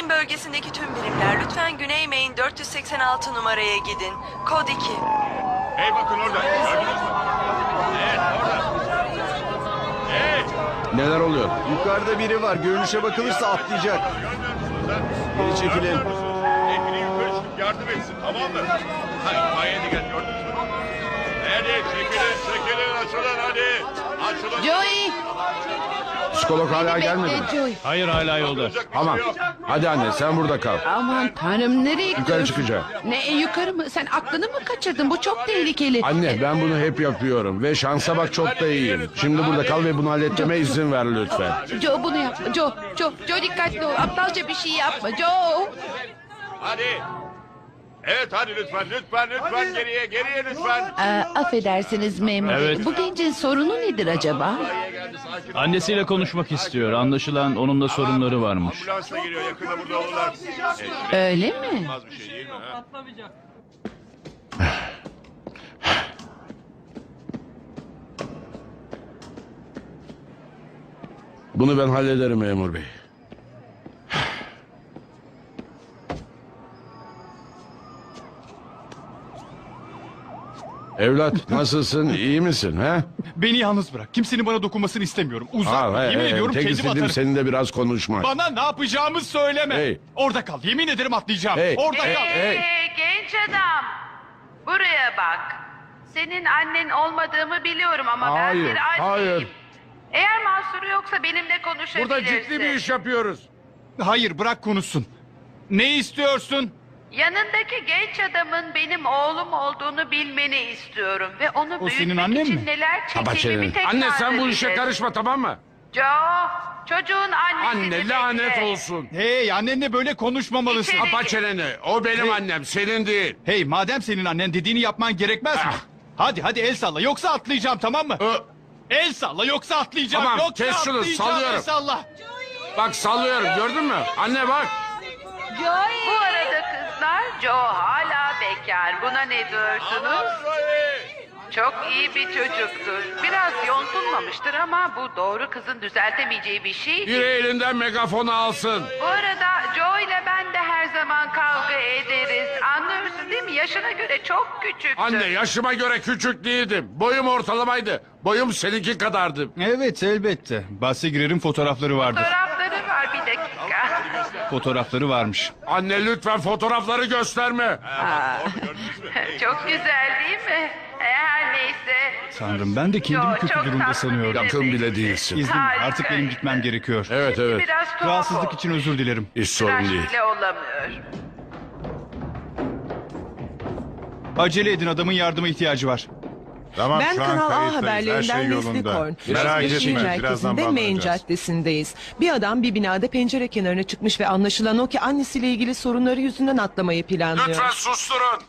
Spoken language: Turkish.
Main bölgesindeki tüm birimler lütfen Güney Main 486 numaraya gidin. Kod 2. Hey bakın orada. Gördünüz mü? Evet orada. Hey. Neler oluyor? Yukarıda biri var. Görünüşe bakılırsa atlayacak. Geri çekilin. Ekini yukarı çıkıp yardım etsin tamam mı? Hayır Maya'ya gel gördünüz mü? Hadi çekilin çekilin açılın hadi. Açılın. Joey! Psikolog hala gelmedi mi? Hayır hala yolda. Tamam. şey. Hadi anne sen burada kal. Aman tanrım nereye Yukarı gidiyorsun? çıkacağım. Ne e, yukarı mı? Sen aklını mı kaçırdın? Bu çok tehlikeli. Anne ben bunu hep yapıyorum ve şansa bak çok da iyiyim. Şimdi burada kal ve bunu halletmeme izin ver lütfen. Joe bunu yapma. Joe, Joe, Joe dikkatli ol. Aptalca bir şey yapma. Joe. Hadi. Evet hadi lütfen lütfen lütfen geriye geriye lütfen. Aa, affedersiniz memur. Evet. Bu gencin sorunu nedir acaba? Annesiyle konuşmak istiyor. Anlaşılan onun da sorunları varmış. Ambulansla geliyor yakında burada olurlar. E, Öyle mi? Az bir şey değil mi? Ha? Bunu ben hallederim memur bey. Evlat nasılsın iyi misin ha? Beni yalnız bırak. Kimsenin bana dokunmasını istemiyorum. Uzak. Hey, Yemin hey, ediyorum tek kendim istediğim atarım. seninle biraz konuşmak. Bana ne yapacağımı söyleme. Hey. Orada kal. Yemin ederim atlayacağım. Hey, Orada hey, kal. hey. Ee, genç adam. Buraya bak. Senin annen olmadığımı biliyorum ama ben Hayır, bir anneyim. hayır. Eğer mahsuru yoksa benimle konuşabilirsin. Burada ciddi bir iş yapıyoruz. Hayır bırak konuşsun. Ne istiyorsun? Yanındaki genç adamın benim oğlum olduğunu bilmeni istiyorum. Ve onu O büyütmek senin annen için mi? neler çektiğimi bir çeneni. tek Anne Tanrı sen bu işe karışma tamam mı? Joe, çocuğun annesini Anne bekle. lanet olsun. Hey annenle böyle konuşmamalısın. İçeri- Kapa çeneni. O benim annem senin değil. Hey madem senin annen dediğini yapman gerekmez mi? Ah. Hadi hadi el salla yoksa atlayacağım tamam mı? Ö, El salla yoksa atlayacağım. Tamam, yoksa kes şunu, atlayacağım, sallıyorum. El salla. bak sallıyorum gördün mü? Anne bak. Bu arada kızlar Joe hala bekar. Buna ne diyorsunuz? Çok iyi bir çocuktur. Biraz yontulmamıştır ama bu doğru kızın düzeltemeyeceği bir şey Biri elinden megafonu alsın. Bu arada Joe ile ben de her zaman kavga ederiz. Anlıyorsun değil mi? Yaşına göre çok küçüktür. Anne yaşıma göre küçük değildim. Boyum ortalamaydı. Boyum seninki kadardı. Evet elbette. Bahse girerim fotoğrafları vardır. Dakika. Fotoğrafları varmış. Anne lütfen fotoğrafları gösterme. çok güzel değil mi? Her neyse. Tanrım ben de kendimi Yo, kötü çok durumda tatlı bir Yakın bile değilsin. Harika. artık benim gitmem gerekiyor. Evet evet. Biraz tuhaf Rahatsızlık için özür dilerim. Hiç sorun Tıraş değil. bile olamıyor. Acele edin adamın yardıma ihtiyacı var. Tamam Ben şu an Kanal A kayıttayız. Her haberlerinden şey Leslie yolunda. Korn. Merak etme birazdan merkezinde Main bağlanacağız. Caddesi'ndeyiz. Bir adam bir binada pencere kenarına çıkmış ve anlaşılan o ki annesiyle ilgili sorunları yüzünden atlamayı planlıyor. Lütfen susturun.